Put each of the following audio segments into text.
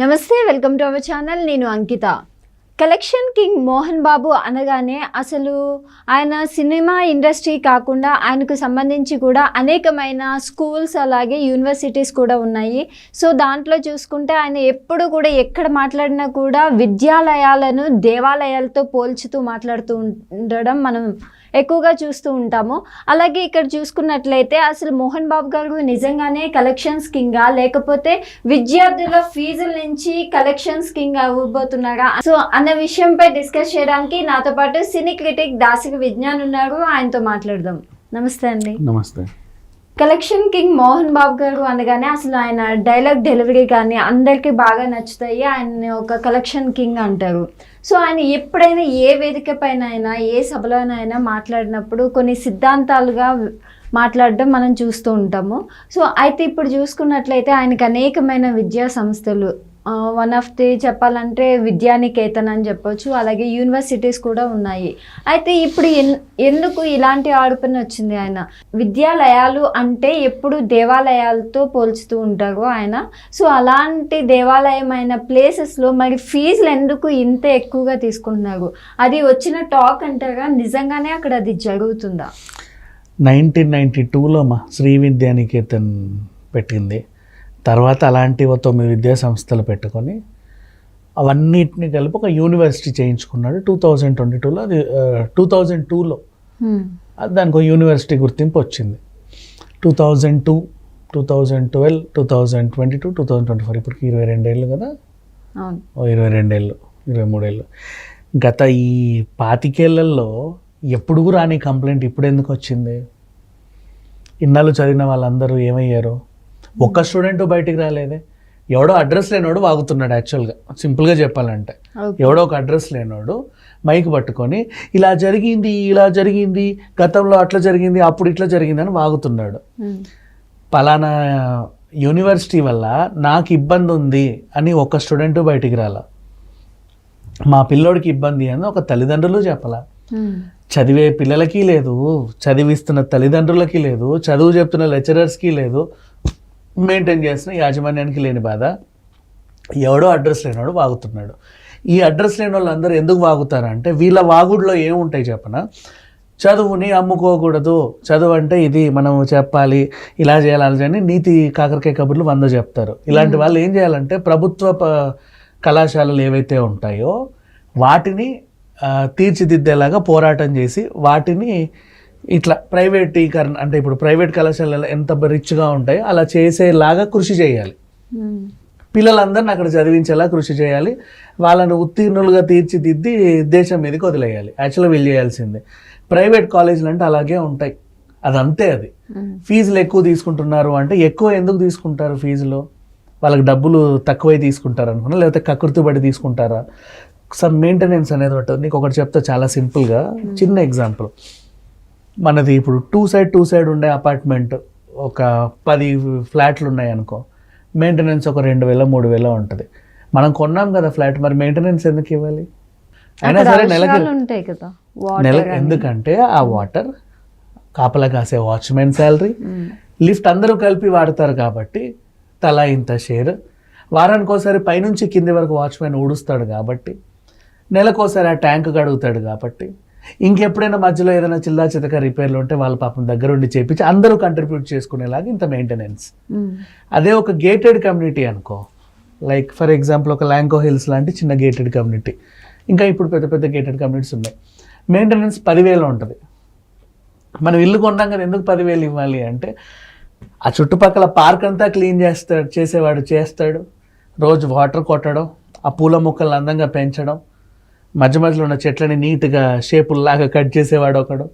నమస్తే welcome to our channel. నేను Ankita. Collection king Mohan Babu అనగానే అసలు ఆయన సినిమా ఇండస్ట్రీ కాకుండా ఆయనకు సంబంధించి కూడా అనేకమైన స్కూల్స్ అలాగే యూనివర్సిటీస్ కూడా ఉన్నాయి. సో దాంట్లో చూసుకుంటే ఆయన ఎప్పుడు కూడా ఎక్కడ మాట్లాడినా కూడా విద్యాలయాలను దేవాలయాలతో పోల్చుతూ మాట్లాడుతూ ఉండడం మనం ఎక్కువగా చూస్తూ ఉంటాము. అలాగే ఇక్కడ చూసుకున్నట్లయితే అసలు మోహన్ బాబు గారు నిజంగానే కలెక్షన్స్ కింగా లేకపోతే విద్యార్థుల ఫీజుల నుంచి కలెక్షన్స్ కింగ్ అవ్వబోతున్నారా? సో అన్న విషయంపై డిస్కస్ చేయడానికి నాతో పాటు సినీ క్రిటిక్ దాసిక విజ్ఞాన్ ఉన్నారు. ఆయనతో మాట్లాడదాం. నమస్తే అండి. నమస్తే. కలెక్షన్ కింగ్ మోహన్ బాబు గారు అనగానే అసలు ఆయన డైలాగ్ డెలివరీ కానీ అందరికీ బాగా నచ్చుతాయి. ఆయన ఒక కలెక్షన్ కింగ్ అంటారు. సో ఆయన ఎప్పుడైనా ఏ వేదిక పైన అయినా ఏ సభలోనైనా మాట్లాడినప్పుడు కొన్ని సిద్ధాంతాలుగా మాట్లాడడం మనం చూస్తూ ఉంటాము. సో అయితే ఇప్పుడు చూసుకున్నట్లయితే ఆయనకు అనేకమైన విద్యా సంస్థలు వన్ ఆఫ్ ది చెప్పాలంటే విద్యానికేతన్ అని చెప్పొచ్చు అలాగే యూనివర్సిటీస్ కూడా ఉన్నాయి. అయితే ఇప్పుడు ఎన్- ఎందుకు ఇలాంటి ఆడుపని వచ్చింది ఆయన? విద్యాలయాలు అంటే ఎప్పుడు దేవాలయాలతో పోల్చుతూ ఉంటారు ఆయన. సో అలాంటి దేవాలయమైన ప్లేసెస్లో మరి ఫీజులు ఎందుకు ఇంత ఎక్కువగా తీసుకుంటున్నారు? అది వచ్చిన టాక్ అంటారా? నిజంగానే అక్కడ అది జరుగుతుందా? నైన్టీన్ నైంటీ టూలో మా శ్రీ విద్యానికేతన్ పెట్టింది. తర్వాత అలాంటి తొమ్మిది విద్యా సంస్థలు పెట్టుకొని అవన్నిటిని కలిపి ఒక యూనివర్సిటీ చేయించుకున్నాడు. టూ థౌజండ్ ట్వంటీ టూలో అది టూ థౌజండ్ టూలో దానికి ఒక యూనివర్సిటీ గుర్తింపు వచ్చింది. Two thousand two two thousand twelve two thousand twenty two two thousand twenty four ఇప్పటికి ఇరవై రెండేళ్ళు కదా? ఓ ఇరవై రెండేళ్ళు ఇరవై మూడేళ్ళు. గత ఈ పాతికేళ్ళలో ఎప్పుడు రాని కంప్లైంట్ ఇప్పుడు ఎందుకు వచ్చింది? ఇన్నాళ్ళు చదివిన వాళ్ళందరూ ఏమయ్యారు? ఒక్క స్టూడెంట్ బయటికి రాలేదే. ఎవడో అడ్రస్ లేనోడు వాగుతున్నాడు యాక్చువల్గా. సింపుల్గా చెప్పాలంటే. ఎవడో ఒక అడ్రస్ లేనోడు మైక్ పట్టుకొని ఇలా జరిగింది ఇలా జరిగింది గతంలో అట్లా జరిగింది అప్పుడు ఇట్లా జరిగింది అని వాగుతున్నాడు. పలానా యూనివర్సిటీ వల్ల నాకు ఇబ్బంది ఉంది అని ఒక స్టూడెంట్ బయటికి రాల. మా పిల్లోడికి ఇబ్బంది అని ఒక తల్లిదండ్రులు చెప్పాల. చదివే పిల్లలకి లేదు చదివిస్తున్న తల్లిదండ్రులకి లేదు చదువు చెప్తున్న లెక్చరర్స్కి లేదు మెయింటైన్ చేస్తున్న యాజమాన్యానికి లేని బాధ. ఎవడో అడ్రస్ లేనివాడు వాగుతున్నాడు. ఈ అడ్రస్ లేని వాళ్ళందరూ ఎందుకు వాగుతారంటే వీళ్ళ వాగుడులో ఏముంటాయి చెప్పనా? చదువుని అమ్ముకోకూడదు. చదువు అంటే ఇది మనం చెప్పాలి ఇలా చేయాలి చేయాలి నీతి కాకరకాయ కబుర్లు వంద చెప్తారు. ఇలాంటి వాళ్ళు ఏం చేయాలంటే ప్రభుత్వ ప- కళాశాలలు ఏవైతే ఉంటాయో వాటిని తీర్చిదిద్దేలాగా పోరాటం చేసి వాటిని ఇట్లా ప్రైవేటీకరణ అంటే ఇప్పుడు ప్రైవేట్ కళాశాలలు ఎంత రిచ్గా ఉంటాయో అలా చేసేలాగా కృషి చేయాలి. పిల్లలందరిని అక్కడ చదివించేలా కృషి చేయాలి. వాళ్ళని ఉత్తీర్ణులుగా తీర్చిదిద్ది దేశం మీదకి వదిలేయాలి. యాక్చువల్గా వీళ్ళు చేయాల్సిందే. ప్రైవేట్ కాలేజీలు అంటే అలాగే ఉంటాయి. అదంతే అది. ఫీజులు ఎక్కువ తీసుకుంటున్నారు అంటే ఎక్కువ ఎందుకు తీసుకుంటారు ఫీజులో? వాళ్ళకి డబ్బులు తక్కువై తీసుకుంటారు అనుకున్నా లేకపోతే కకృతి పడి తీసుకుంటారా? సమ్ మెయింటెనెన్స్ అనేది ఉంటుంది నీకు ఒకటి చెప్తా చాలా సింపుల్గా. చిన్న ఎగ్జాంపుల్. మనది ఇప్పుడు టూ సైడ్ టూ సైడ్ ఉండే అపార్ట్మెంట్ ఒక పది ఫ్లాట్లు ఉన్నాయి అనుకో మెయింటెనెన్స్ ఒక రెండు వేల మూడు వేల ఉంటుంది. మనం కొన్నాం కదా ఫ్లాట్ మరి మెయింటెనెన్స్ ఎందుకు ఇవ్వాలి? అయినా సరే నెలకి అవసరాలు ఉంటాయి కదా నెల ఎందుకంటే ఆ వాటర్ కాపలా కాసే వాచ్మెన్ శాలరీ లిఫ్ట్ అందరూ కలిపి వాడతారు కాబట్టి తలా ఇంత షేర్ వారానికి ఒకసారి పైనుంచి కింది వరకు వాచ్మెన్ ఊడుస్తాడు కాబట్టి నెలకోసారి ఆ ట్యాంక్ కడుగుతాడు కాబట్టి ఇంకెప్పుడైనా మధ్యలో ఏదైనా చిల్లా చితక రిపేర్లు ఉంటే వాళ్ళ పాపం దగ్గరుండి చేపించి అందరూ కంట్రిబ్యూట్ చేసుకునేలాగా ఇంత మెయింటెనెన్స్ అదే ఒక గేటెడ్ కమ్యూనిటీ అనుకో. లైక్ ఫర్ ఎగ్జాంపుల్ ఒక ల్యాంకో హిల్స్ లాంటి చిన్న గేటెడ్ కమ్యూనిటీ ఇంకా ఇప్పుడు పెద్ద పెద్ద గేటెడ్ కమ్యూనిటీస్ ఉన్నాయి. మెయింటెనెన్స్ పదివేలు ఉంటుంది. మనం ఇల్లు కొన్నాం కదా ఎందుకు పదివేలు ఇవ్వాలి అంటే ఆ చుట్టుపక్కల పార్క్ అంతా క్లీన్ చేస్తాడు చేసేవాడు చేస్తాడు. రోజు వాటర్ కొట్టడం ఆ పూల మొక్కలను అందంగా పెంచడం మధ్య మధ్యలో ఉన్న చెట్లని నీట్గా షేపుల్లాగా కట్ చేసేవాడు ఒకడు.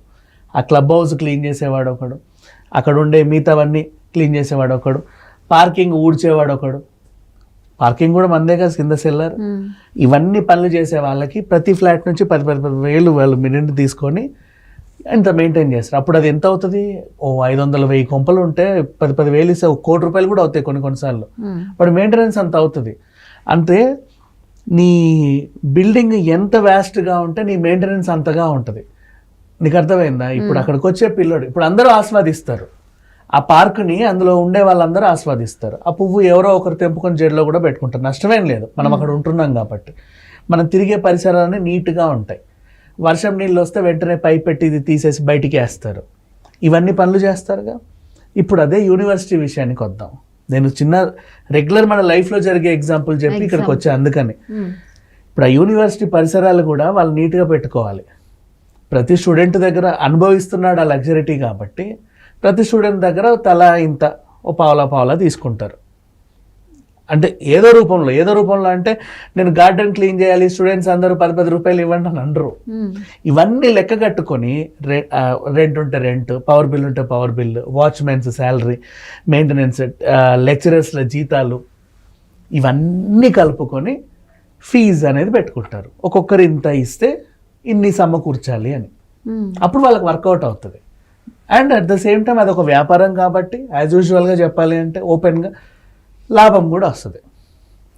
ఆ క్లబ్ హౌస్ క్లీన్ చేసేవాడు ఒకడు. అక్కడ ఉండే మిగతావన్నీ క్లీన్ చేసేవాడు ఒకడు. పార్కింగ్ ఊడ్చేవాడు ఒకడు. పార్కింగ్ కూడా మందేగా కింద సెల్లర్. ఇవన్నీ పనులు చేసే వాళ్ళకి ప్రతి ఫ్లాట్ నుంచి పది పది పది వేలు వాళ్ళు మినిట్ తీసుకొని ఇంత మెయింటైన్ చేస్తారు. అప్పుడు అది ఎంత అవుతుంది? ఓ ఐదు వందల వెయ్యి కొంపలు ఉంటే పది పది వేలు ఇస్తే ఒక కోటి రూపాయలు కూడా అవుతాయి కొన్ని కొన్నిసార్లు బట్ మెయింటెనెన్స్ అంత అవుతుంది. అంటే నీ బిల్డింగ్ ఎంత వ్యాస్ట్గా ఉంటే నీ మెయింటెనెన్స్ అంతగా ఉంటుంది. నీకు అర్థమైందా? ఇప్పుడు అక్కడికి వచ్చే పిల్లోడు ఇప్పుడు అందరూ ఆస్వాదిస్తారు. ఆ పార్కుని అందులో ఉండే వాళ్ళందరూ ఆస్వాదిస్తారు. ఆ పువ్వు ఎవరో ఒకరు తెంపుకొని జడలో కూడా పెట్టుకుంటారు. నష్టమేం లేదు. మనం అక్కడ ఉంటున్నాం కాబట్టి. మనం తిరిగే పరిసరాలన్నీ నీట్గా ఉంటాయి. వర్షం నీళ్ళు వస్తే వెంటనే పై పెట్టి ఇది తీసేసి బయటికి వేస్తారు. ఇవన్నీ పనులు చేస్తారుగా? ఇప్పుడు అదే యూనివర్సిటీ విషయానికి వద్దాం. నేను చిన్న రెగ్యులర్ మన లైఫ్లో జరిగే ఎగ్జాంపుల్ చెప్పి ఇక్కడికి వచ్చా అందుకని. ఉమ్. ఇప్పుడు ఆ యూనివర్సిటీ పరిసరాలు కూడా వాళ్ళు నీట్గా పెట్టుకోవాలి. ప్రతి స్టూడెంట్ దగ్గర అనుభవిస్తున్నాడు ఆ లగ్జరిటీ కాబట్టి ప్రతి స్టూడెంట్ దగ్గర తల ఇంత ఓ పావలా పావలా తీసుకుంటారు. అంటే ఏదో రూపంలో ఏదో రూపంలో అంటే నేను గార్డెన్ క్లీన్ చేయాలి స్టూడెంట్స్ అందరూ పది పది రూపాయలు ఇవ్వండి అని అనరు ఉమ్. ఇవన్నీ లెక్క కట్టుకొని రెంట్ ఉంటే రెంట్ పవర్ బిల్ ఉంటే power bill watchmens salary maintenance లెక్చరర్స్ల జీతాలు ఇవన్నీ కలుపుకొని ఫీజు అనేది పెట్టుకుంటారు ఒక్కొక్కరు ఇంత ఇస్తే ఇన్ని సమకూర్చాలి అని ఉమ్. అప్పుడు వాళ్ళకి వర్కౌట్ అవుతుంది and at the same time అదొక వ్యాపారం కాబట్టి యాజ్ యూజువల్గా చెప్పాలి అంటే ఓపెన్గా లాభం కూడా వస్తుంది.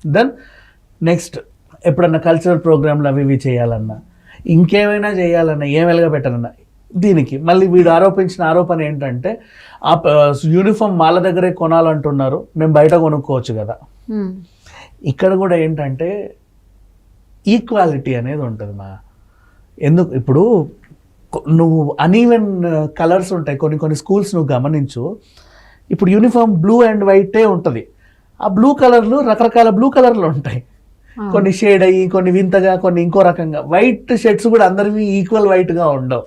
దెన్ నెక్స్ట్ ఎప్పుడన్నా కల్చరల్ ప్రోగ్రాంలు అవి ఇవి చేయాలన్నా ఇంకేమైనా చేయాలన్నా ఏం వెలగా పెట్టాలన్నా దీనికి మళ్ళీ వీడు ఆరోపించిన ఆరోపణ ఏంటంటే ఆ యూనిఫామ్ వాళ్ళ దగ్గరే కొనాలంటున్నారు మేము బయట కొనుక్కోవచ్చు కదా. ఇక్కడ కూడా ఏంటంటే ఈక్వాలిటీ అనేది ఉంటుంది మా. ఎందుకు ఇప్పుడు నువ్వు అనీవెన్ కలర్స్ ఉంటాయి కొన్ని కొన్ని స్కూల్స్ నువ్వు గమనించు. ఇప్పుడు యూనిఫామ్ బ్లూ అండ్ వైటే ఉంటుంది. ఆ బ్లూ కలర్లు రకరకాల బ్లూ కలర్లు ఉంటాయి. కొన్ని షేడ్ అయ్యి కొన్ని వింతగా కొన్ని ఇంకో రకంగా. వైట్ షర్ట్స్ కూడా అందరివి ఈక్వల్ వైట్గా ఉండవు.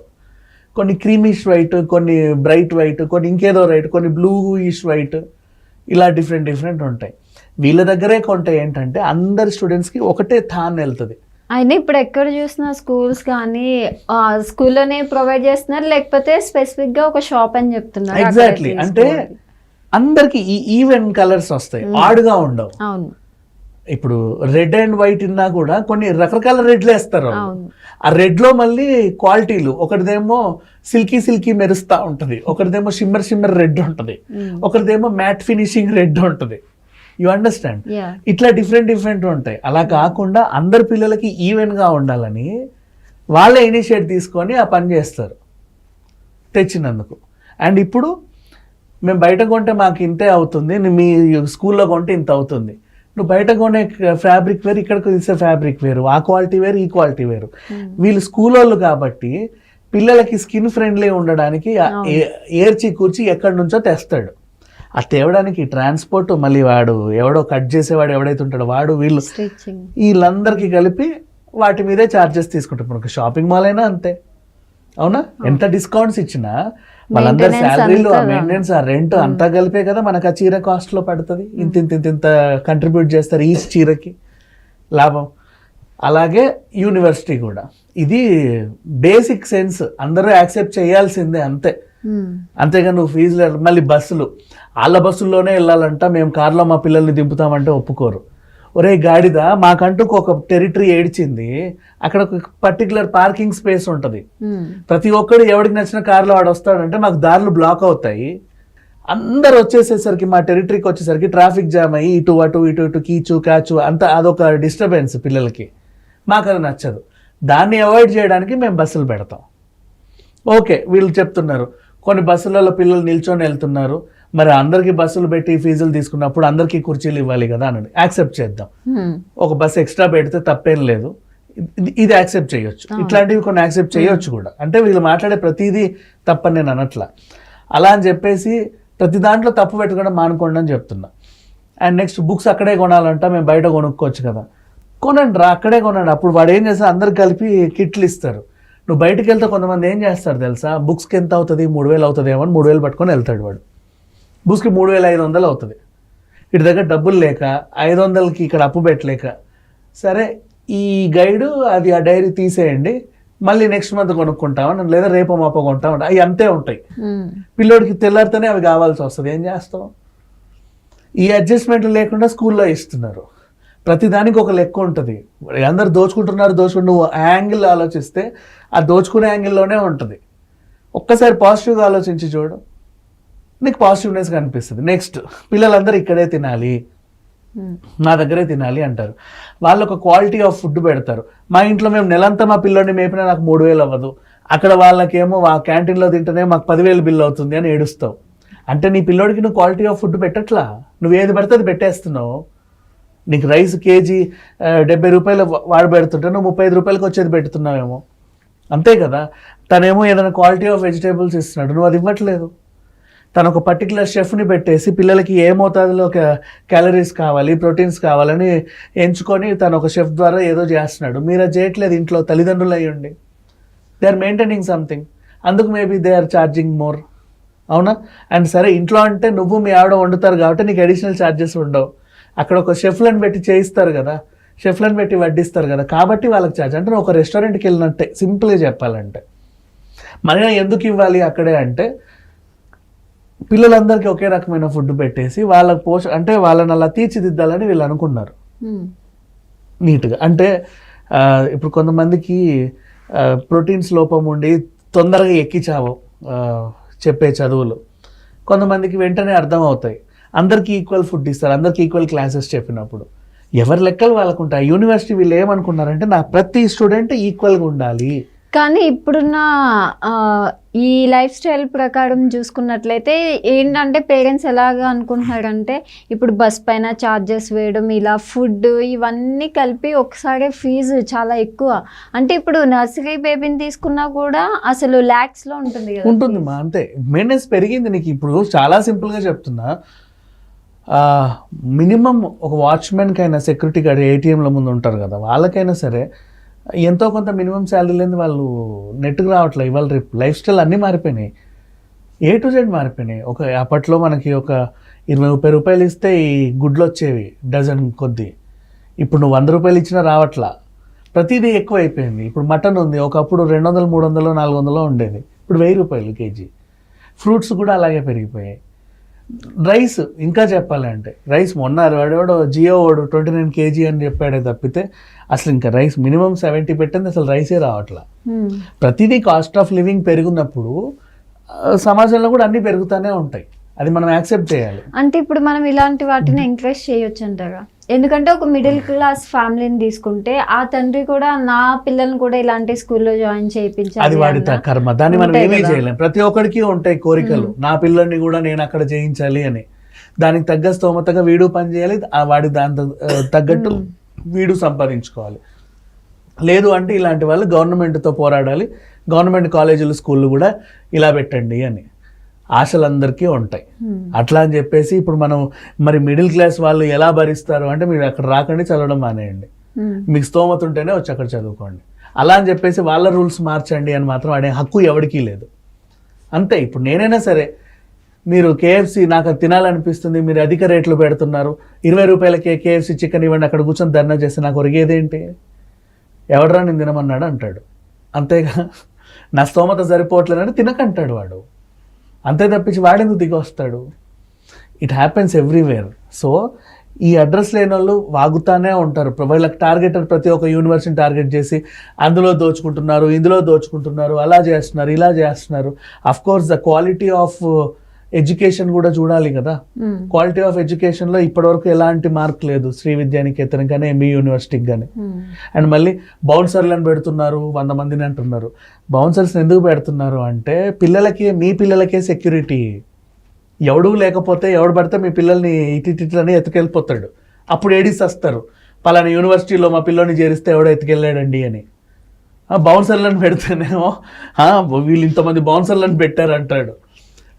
కొన్ని క్రీమిష్ వైట్ కొన్ని బ్రైట్ వైట్ కొన్ని ఇంకేదో వైట్ కొన్ని బ్లూ ఇష్ వైట్ ఇలా డిఫరెంట్ డిఫరెంట్ ఉంటాయి. వీళ్ళ దగ్గరే కొంటే ఏంటంటే అందరి స్టూడెంట్స్కి ఒకటే థాన్ వెళ్తుంది. అయినా ఇప్పుడు ఎక్కడ చూసినా స్కూల్స్ కానీ స్కూల్లోనే ప్రొవైడ్ చేస్తున్నారు లేకపోతే స్పెసిఫిక్గా ఒక షాప్ అని చెప్తున్నారు ఎగ్జాక్ట్లీ అంటే. అందరికి ఈ ఈవెన్ కలర్స్ వస్తాయి. ఆడుగా ఉండవు. అవును. ఇప్పుడు రెడ్ అండ్ వైట్ ఉన్నా కూడా కొన్ని రకరకాల రెడ్లు వేస్తారు ఆ రెడ్లో మళ్ళీ క్వాలిటీలు. ఒకటిదేమో సిల్కీ సిల్కీ మెరుస్తా ఉంటది. ఒకటిదేమో షిమ్మర్ షిమ్మర్ రెడ్ ఉంటది. ఒకటిదేమో మ్యాట్ ఫినిషింగ్ రెడ్ ఉంటది. You understand? ఇట్లా డిఫరెంట్ డిఫరెంట్ ఉంటాయి. అలా కాకుండా అందరి పిల్లలకి ఈవెన్గా ఉండాలని వాళ్ళే ఇనిషియేట్ తీసుకొని ఆ పని చేస్తారు. తెచ్చినందుకు. అండ్ ఇప్పుడు మేము బయట కొంటే మాకు ఇంతే అవుతుంది మీ స్కూల్లో కొంటే ఇంత అవుతుంది. నువ్వు బయట కొనే ఫ్యాబ్రిక్ వేరు ఇక్కడికి తీసే ఫ్యాబ్రిక్ వేరు ఆ క్వాలిటీ వేరు ఈ క్వాలిటీ వేరు. వీళ్ళు స్కూల్ వాళ్ళు కాబట్టి పిల్లలకి స్కిన్ ఫ్రెండ్లీ ఉండడానికి ఏర్చి కూర్చి ఎక్కడి నుంచో తెస్తాడు. ఆ తేవడానికి ట్రాన్స్పోర్ట్ మళ్ళీ వాడు ఎవడో కట్ చేసేవాడు ఎవడైతే ఉంటాడో వాడు వీళ్ళు వీళ్ళందరికీ కలిపి వాటి మీదే ఛార్జెస్ తీసుకుంటారు. మనకు షాపింగ్ మాల్ అయినా అంతే. అవునా? ఎంత డిస్కౌంట్స్ ఇచ్చినా వాళ్ళందరి శాలరీలు ఆ మెయింటెనెన్స్ ఆ రెంట్ అంతా కలిపే కదా మనకు ఆ చీర కాస్ట్లో పడుతుంది. ఇంత ఇంత ఇంత ఇంత కంట్రిబ్యూట్ చేస్తారు ఈ చీరకి. లాభం. అలాగే యూనివర్సిటీ కూడా. ఇది బేసిక్ సెన్స్ అందరూ యాక్సెప్ట్ చేయాల్సిందే అంతే. అంతేగా నువ్వు ఫీజులు మళ్ళీ బస్సులు. వాళ్ళ బస్సుల్లోనే వెళ్ళాలంట మేము కార్లో మా పిల్లల్ని దింపుతామంటే ఒప్పుకోరు. ఒరే గాడిద మాకంటూ ఒక టెరిటరీ ఏడ్చింది. అక్కడ ఒక పర్టికులర్ పార్కింగ్ స్పేస్ ఉంటుంది. ప్రతి ఒక్కడు ఎవడికి నచ్చిన కార్లో వాడు వస్తాడంటే మాకు దారులు బ్లాక్ అవుతాయి. అందరు వచ్చేసేసరికి మా టెరిటరీకి వచ్చేసరికి ట్రాఫిక్ జామ్ అయ్యి ఇటు అటు ఇటు ఇటు కీచు కాచు అంత అదొక డిస్టర్బెన్స్ పిల్లలకి. మాకు అది నచ్చదు. దాన్ని అవాయిడ్ చేయడానికి మేము బస్సులు పెడతాం. ఓకే వీళ్ళు చెప్తున్నారు. కొన్ని బస్సులలో పిల్లలు నిల్చొని వెళ్తున్నారు. మరి అందరికీ బస్సులు పెట్టి ఫీజులు తీసుకున్నప్పుడు అందరికీ కుర్చీలు ఇవ్వాలి కదా అని యాక్సెప్ట్ చేద్దాం. ఒక బస్ ఎక్స్ట్రా పెడితే తప్పేం లేదు. ఇది- యాక్సెప్ట్ చేయొచ్చు. ఇట్లాంటివి కొన్ని యాక్సెప్ట్ చేయొచ్చు కూడా. అంటే వీళ్ళు మాట్లాడే ప్రతిదీ తప్పని నేను అనట్లా. అలా అని చెప్పేసి ప్రతి దాంట్లో తప్పు పెట్టుకోవడం మానుకోండి అని చెప్తున్నా. అండ్ నెక్స్ట్ బుక్స్ అక్కడే కొనాలంట మేము బయట కొనుక్కోవచ్చు కదా. కొనండి రా అక్కడే కొనండి. అప్పుడు వాడు ఏం చేస్తారు అందరు కలిపి కిట్లు ఇస్తారు. నువ్వు బయటికి వెళ్తే కొంతమంది ఏం చేస్తారు తెలుసా? బుక్స్కి ఎంత అవుతుంది? మూడు వేలు అవుతుంది ఏమో అని మూడు వేలు పట్టుకొని వెళ్తాడు వాడు. బుక్స్కి మూడు వేల ఐదు వందలు అవుతుంది. ఇటు దగ్గర డబ్బులు లేక ఐదు వందలకి ఇక్కడ అప్పు పెట్టలేక. సరే ఈ గైడు అది ఆ డైరీ తీసేయండి మళ్ళీ నెక్స్ట్ మంత్ కొనుక్కుంటామని లేదా రేపు మాప కొంటామని అవి అంతే ఉంటాయి. పిల్లోడికి తెల్లారితేనే అవి కావాల్సి వస్తుంది. ఏం చేస్తాం? ఈ అడ్జస్ట్మెంట్లు లేకుండా స్కూల్లో ఇస్తున్నారు ప్రతిదానికి ఒక లెక్క ఉంటుంది. అందరు దోచుకుంటున్నారు దోచుకుంటు నువ్వు యాంగిల్ ఆలోచిస్తే ఆ దోచుకునే యాంగిల్లోనే ఉంటుంది. ఒక్కసారి పాజిటివ్గా ఆలోచించి చూడు. నీకు పాజిటివ్నెస్ కనిపిస్తుంది. నెక్స్ట్ పిల్లలందరూ ఇక్కడే తినాలి. నా దగ్గరే తినాలి అంటారు. వాళ్ళు ఒక క్వాలిటీ ఆఫ్ ఫుడ్ పెడతారు. మా ఇంట్లో మేము నెలంతా మా పిల్లోని మేపినా నాకు మూడు వేలు అవ్వదు. అక్కడ వాళ్ళకేమో ఆ క్యాంటీన్లో తింటేనే మాకు పదివేలు బిల్ అవుతుంది అని ఏడుస్తావు. అంటే నీ పిల్లోడికి నువ్వు క్వాలిటీ ఆఫ్ ఫుడ్ పెట్టట్లా? నువ్వు ఏది పడితే అది పెట్టేస్తున్నావు. నీకు రైస్ కేజీ డెబ్బై రూపాయలు వాడు పెడుతుంటే నువ్వు ముప్పై ఐదు రూపాయలకి వచ్చేది పెడుతున్నావేమో. అంతే కదా? తనేమో ఏదైనా క్వాలిటీ ఆఫ్ వెజిటేబుల్స్ ఇస్తున్నాడు. నువ్వు అది ఇవ్వట్లేదు. తను ఒక పర్టికులర్ షెఫ్ని పెట్టేసి పిల్లలకి ఏ మోతాదులో క్యాలరీస్ కావాలి ప్రోటీన్స్ కావాలని ఎంచుకొని తను ఒక షెఫ్ ద్వారా ఏదో చేస్తున్నాడు. మీరు అది చేయట్లేదు ఇంట్లో తల్లిదండ్రులు అయ్యండి. దే ఆర్ మెయింటైనింగ్ సంథింగ్ అందుకు maybe they are charging more అవునా? అండ్ సరే ఇంట్లో అంటే నువ్వు మీ ఆవిడ వండుతారు కాబట్టి నీకు అడిషనల్ ఛార్జెస్ ఉండవు. అక్కడ ఒక షెఫ్లను పెట్టి చేయిస్తారు కదా. షెఫ్లను పెట్టి వడ్డిస్తారు కదా. కాబట్టి వాళ్ళకి ఛార్జ్ అంటే ఒక రెస్టారెంట్కి వెళ్ళినట్టే. సింపుల్గా చెప్పాలంటే. మరి ఎందుకు ఇవ్వాలి అక్కడే అంటే పిల్లలందరికీ ఒకే రకమైన ఫుడ్ పెట్టేసి వాళ్ళకి పోష అంటే వాళ్ళని అలా తీర్చిదిద్దాలని వీళ్ళు అనుకున్నారు. నీట్గా. అంటే ఇప్పుడు కొంతమందికి ప్రోటీన్స్ లోపం ఉండి తొందరగా ఎక్కిచావు చెప్పే చదువులు. కొంతమందికి వెంటనే అర్థం అవుతాయి అందరికీ ఈక్వల్ ఫుడ్ ఇస్తారు అందరికీ ఈక్వల్ క్లాసెస్ చెప్పినప్పుడు. ఎవరి లెక్కలు వాళ్ళకు ఉంటాయి యూనివర్సిటీ వీళ్ళు ఏమనుకున్నారంటే నా ప్రతి స్టూడెంట్ ఈక్వల్గా ఉండాలి. కానీ ఇప్పుడున్న ఈ లైఫ్ స్టైల్ ప్రకారం చూసుకున్నట్లయితే ఏంటంటే పేరెంట్స్ ఎలాగ అనుకుంటున్నారంటే ఇప్పుడు బస్ పైన ఛార్జెస్ వేయడం ఇలా ఫుడ్ ఇవన్నీ కలిపి ఒకసారి ఫీజు చాలా ఎక్కువ. అంటే ఇప్పుడు నర్సరీ బేబీని తీసుకున్నా కూడా అసలు ల్యాక్స్లో ఉంటుంది కదా. ఉంటుంది మా అంతే. మెయింటెనెన్స్ పెరిగింది నీకు ఇప్పుడు. చాలా సింపుల్గా చెప్తున్నా. మినిమం ఒక వాచ్మెన్కి అయినా సెక్యూరిటీ గార్డ్ ఏటీఎంల ముందు ఉంటారు కదా వాళ్ళకైనా సరే ఎంతో కొంత మినిమం శాలరీ లేని వాళ్ళు నెట్కు రావట్లే. ఇవాళ రేపు లైఫ్ స్టైల్ అన్నీ మారిపోయినాయి. ఏ టు జెడ్ మారిపోయినాయి. ఒక అప్పట్లో మనకి ఒక ఇరవై ముప్పై రూపాయలు ఇస్తే ఈ గుడ్లు వచ్చేవి డజన్ కొద్ది. ఇప్పుడు నువ్వు వంద రూపాయలు ఇచ్చినా రావట్లా. ప్రతిదీ ఎక్కువ అయిపోయింది ఇప్పుడు మటన్ ఉంది ఒకప్పుడు రెండు వందలు మూడు వందలు నాలుగు వందలు ఉండేది. ఇప్పుడు వెయ్యి రూపాయలు కేజీ. ఫ్రూట్స్ కూడా అలాగే పెరిగిపోయాయి. రైస్ ఇంకా చెప్పాలంటే రైస్ మొన్న వాడేవాడు జియో వాడు ట్వంటీ నైన్ కేజీ అని చెప్పాడే తప్పితే అసలు ఇంకా రైస్ మినిమం సెవెంటీ పెట్టింది అసలు రైసే రావట్లా. ప్రతిదీ కాస్ట్ ఆఫ్ లివింగ్ పెరుగున్నప్పుడు సమాజంలో కూడా అన్నీ పెరుగుతూనే ఉంటాయి. అది మనం యాక్సెప్ట్ చేయాలి. అంటే ఇప్పుడు మనం ఇలాంటి వాటిని ఎంకరేజ్ చేయొచ్చు అంటారా ఎందుకంటే ఒక మిడిల్ క్లాస్ ఫ్యామిలీని తీసుకుంటే ఆ తండ్రి కూడా నా పిల్లల్ని కూడా ఇలాంటి స్కూల్లో జాయిన్ అది చేయించాలి వాడి త- అన్న- కర్మ. దాన్ని మనం ఏమీ. చేయలేం. ప్రతి ఒక్కడికి ఉంటాయి కోరికలు. నా పిల్లల్ని కూడా నేను అక్కడ చేయించాలి అని. దానికి తగ్గ స్తోమతగా వీడు పని చేయాలి ఆ వాడి దాని తగ్గట్టు వీడు సంపాదించుకోవాలి. లేదు అంటే ఇలాంటి వాళ్ళు గవర్నమెంట్తో పోరాడాలి. గవర్నమెంట్ కాలేజీలు స్కూళ్ళు కూడా ఇలా పెట్టండి అని. ఆశలందరికీ ఉంటాయి. అట్లా అని చెప్పేసి ఇప్పుడు మనం మరి మిడిల్ క్లాస్ వాళ్ళు ఎలా భరిస్తారు అంటే మీరు అక్కడ రాకండి చదవడం మానేయండి. మీకు స్తోమత ఉంటేనే వచ్చి అక్కడ చదువుకోండి. అలా అని చెప్పేసి వాళ్ళ రూల్స్ మార్చండి అని మాత్రం అడే హక్కు ఎవరికీ లేదు. అంతే ఇప్పుడు నేనైనా సరే మీరు కేఎఫ్సి నాకు అది తినాలనిపిస్తుంది మీరు అధిక రేట్లు పెడుతున్నారు ఇరవై రూపాయలకే కేఎఫ్సి చికెన్ ఇవ్వండి అక్కడ కూర్చొని ధర్నా చేస్తే నాకు ఒరిగేదేంటి ఎవడరా నేను తినమన్నాడు అంటాడు. అంతేగా నా స్తోమత సరిపోవట్లేదంటే తినకంటాడు వాడు. అంతే తప్పించి వాడెందుకు దిగి వస్తాడు ఇట్ హ్యాపెన్స్ ఎవ్రీవేర్ సో ఈ అడ్రస్ లేని వాళ్ళు వాగుతానే ఉంటారు. ప్ర- వీళ్ళకి టార్గెట్ ప్రతి ఒక్క యూనివర్సిటీని టార్గెట్ చేసి అందులో దోచుకుంటున్నారు ఇందులో దోచుకుంటున్నారు అలా చేస్తున్నారు ఇలా చేస్తున్నారు. Of course the quality of education కూడా చూడాలి కదా. క్వాలిటీ ఆఫ్ ఎడ్యుకేషన్లో ఇప్పటివరకు ఎలాంటి మార్క్ లేదు. శ్రీ విద్యానికేతన్ కానీ ఎంబీ యూనివర్సిటీకి కానీ. అండ్ మళ్ళీ బౌన్సర్లను పెడుతున్నారు వంద మందిని అంటున్నారు. బౌన్సర్స్ ఎందుకు పెడుతున్నారు అంటే పిల్లలకి మీ పిల్లలకే సెక్యూరిటీ ఎవడు లేకపోతే ఎవడు పడితే మీ పిల్లల్ని ఇటిటిట్లని ఎత్తుకెళ్ళిపోతాడు. అప్పుడు ఏడిస్ వస్తారు పలానా యూనివర్సిటీలో మా పిల్లని చేరిస్తే ఎవడో ఎత్తుకెళ్ళాడండి అని. ఆ, బౌన్సర్లను పెడితేనేమో "ఆ, వీళ్ళు ఇంతమంది బౌన్సర్లను పెట్టారు అంటాడు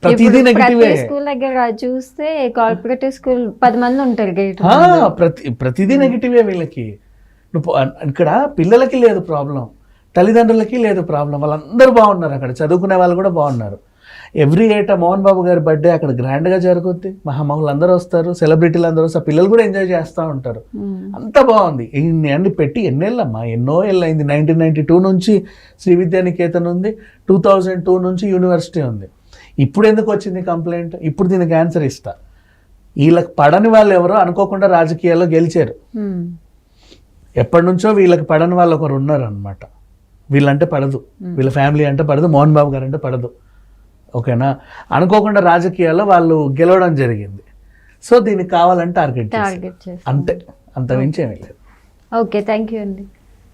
ప్రతిదీ నెగిటివే స్కూల్ దగ్గర చూస్తే కార్పొరేటివ్ స్కూల్ పది మంది ఉంటారు గేట్ ప్రతి ప్రతిదీ నెగిటివే వీళ్ళకి. నువ్వు ఇక్కడ పిల్లలకి లేదు ప్రాబ్లం తల్లిదండ్రులకి లేదు ప్రాబ్లం వాళ్ళందరూ బాగున్నారు అక్కడ. చదువుకునే వాళ్ళు కూడా బాగున్నారు. ఎవ్రీ ఏటా మోహన్ బాబు గారి బర్త్డే అక్కడ గ్రాండ్గా జరుగుద్ది. మహామహులు అందరూ వస్తారు సెలబ్రిటీలు అందరూ వస్తారు. పిల్లలు కూడా ఎంజాయ్ చేస్తూ ఉంటారు. అంత బాగుంది. ఇన్ని అన్ని పెట్టి ఎన్నేళ్ళమ్మా ఎన్నో ఏళ్ళు అయింది నైన్టీన్ నైన్టీ టూ నుంచి శ్రీ విద్యానికేతన్ ఉంది. టూ థౌజండ్ టూ నుంచి యూనివర్సిటీ ఉంది. ఇప్పుడు ఎందుకు వచ్చింది కంప్లైంట్? ఇప్పుడు దీనికి ఆన్సర్ ఇస్తా. వీళ్ళకి పడని వాళ్ళు ఎవరో అనుకోకుండా రాజకీయాల్లో గెలిచారు. ఎప్పటి నుంచో వీళ్ళకి పడని వాళ్ళు ఒకరు ఉన్నారు అనమాట వీళ్ళంటే పడదు. వీళ్ళ ఫ్యామిలీ అంటే పడదు. మోహన్ బాబు గారు అంటే పడదు. ఓకేనా? అనుకోకుండా రాజకీయాల్లో వాళ్ళు గెలవడం జరిగింది. సో దీనికి కావాలంటే టార్గెట్ అంతే అంత. మించి ఏమీ లేదు. ఓకే థ్యాంక్ యూ అండి.